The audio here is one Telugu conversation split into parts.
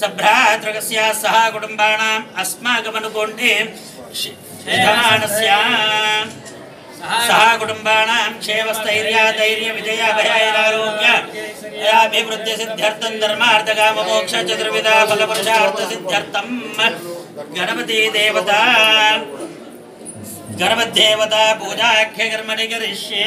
सभ्रातृकस्याः सह कुटुम्बाणाम् अस्माकमनुकोण्ठे सह कुटुम्बाणां क्षेमस्थैर्याधैर्यविजयाभयाभिवृद्धिसिद्ध्यर्थं धर्मार्थकाममोक्षचतुर्विधा फलपुरुषार्थसिद्ध्यर्थं गणपति देवता। गर्भदेवता पूजाख्य कर्मणि करिष्ये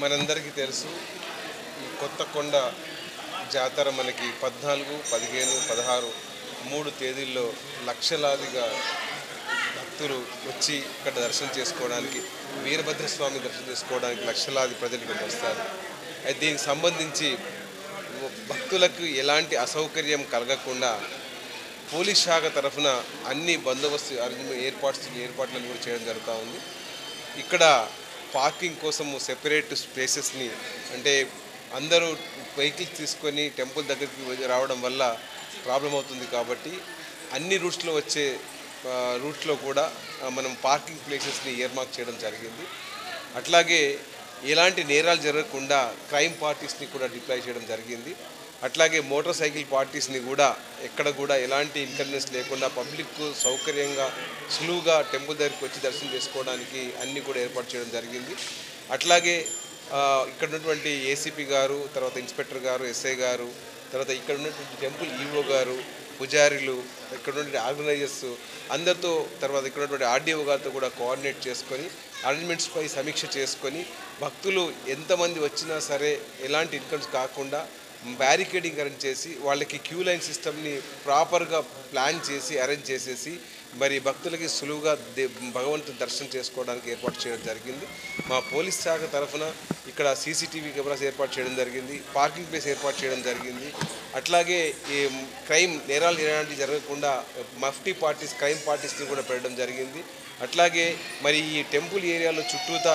మనందరికీ తెలుసు ఈ కొత్త కొండ జాతర మనకి పద్నాలుగు పదిహేను పదహారు మూడు తేదీల్లో లక్షలాదిగా భక్తులు వచ్చి ఇక్కడ దర్శనం చేసుకోవడానికి వీరభద్రస్వామి దర్శనం చేసుకోవడానికి లక్షలాది ప్రజలు ఇక్కడికి వస్తారు. అయితే దీనికి సంబంధించి భక్తులకు ఎలాంటి అసౌకర్యం కలగకుండా పోలీస్ శాఖ తరఫున అన్ని బందోబస్తు అరేంజ్మెంట్ ఏర్పాటు ఏర్పాట్లను కూడా చేయడం జరుగుతూ ఉంది. ఇక్కడ పార్కింగ్ కోసము సెపరేట్ స్పేసెస్ని అంటే అందరూ వెహికల్స్ తీసుకొని టెంపుల్ దగ్గరికి రావడం వల్ల ప్రాబ్లం అవుతుంది కాబట్టి అన్ని రూట్స్లో వచ్చే రూట్స్లో కూడా మనం పార్కింగ్ ప్లేసెస్ని ఇయర్మార్క్ చేయడం జరిగింది. అట్లాగే ఎలాంటి నేరాలు జరగకుండా క్రైమ్ పార్టీస్ని కూడా డిప్లాయ్ చేయడం జరిగింది. అట్లాగే మోటార్ సైకిల్ పార్టీస్ని కూడా ఎక్కడ కూడా ఎలాంటి ఇన్కన్వీనియన్స్ లేకుండా పబ్లిక్ సౌకర్యంగా సులువుగా టెంపుల్ దగ్గరికి వచ్చి దర్శనం చేసుకోవడానికి అన్నీ కూడా ఏర్పాటు చేయడం జరిగింది. అట్లాగే ఇక్కడ ఉన్నటువంటి ఏసీపీ గారు తర్వాత ఇన్స్పెక్టర్ గారు ఎస్ఐ గారు తర్వాత ఇక్కడ ఉన్నటువంటి టెంపుల్ ఈవో గారు పూజారిలు ఇక్కడ ఉన్నటువంటి ఆర్గనైజర్స్ అందరితో తర్వాత ఇక్కడ ఉన్నటువంటి ఆర్డీఓ గారితో కూడా కోఆర్డినేట్ చేసుకొని అరేంజ్మెంట్స్పై సమీక్ష చేసుకొని భక్తులు ఎంతమంది వచ్చినా సరే ఎలాంటి ఇన్కమ్స్ కాకుండా బ్యారికేడింగ్ అరేంజ్ చేసి వాళ్ళకి క్యూ లైన్ సిస్టమ్ని ప్రాపర్గా ప్లాన్ చేసి అరేంజ్ చేసేసి మరి భక్తులకి సులువుగా దే భగవంతుని దర్శనం చేసుకోవడానికి ఏర్పాటు చేయడం జరిగింది. మా పోలీస్ శాఖ తరఫున ఇక్కడ సీసీటీవీ కెమెరాస్ ఏర్పాటు చేయడం జరిగింది. పార్కింగ్ ప్లేస్ ఏర్పాటు చేయడం జరిగింది. అట్లాగే ఈ క్రైమ్ నేరాలు ఇలాంటివి జరగకుండా మఫ్టీ పార్టీస్ క్రైమ్ పార్టీస్ని కూడా పెట్టడం జరిగింది. అట్లాగే మరి ఈ టెంపుల్ ఏరియాలో చుట్టూతా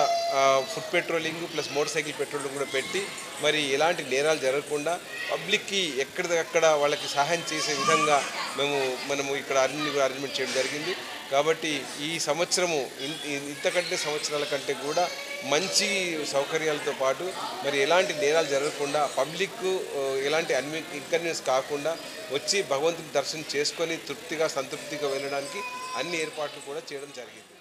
foot patrolling plus motorcycle patrolling కూడా పెట్టి మరి ఎలాంటి నేరాలు జరగకుండా పబ్లిక్కి ఎక్కడిదక్కడ వాళ్ళకి సహాయం చేసే విధంగా మేము మనము ఇక్కడ అరేంజ్ కూడా అరేంజ్మెంట్ చేయడం జరిగింది. కాబట్టి ఈ సంవత్సరము ఇన్- ఇంతకంటే సంవత్సరాల కంటే కూడా మంచి సౌకర్యాలతో పాటు మరి ఎలాంటి నేరాలు జరగకుండా పబ్లిక్ ఎలాంటి అన్వి ఇన్కన్వీనియన్స్ కాకుండా వచ్చి భగవంతుని దర్శనం చేసుకొని తృప్తిగా సంతృప్తిగా వెళ్ళడానికి అన్ని ఏర్పాట్లు కూడా చేయడం జరిగింది.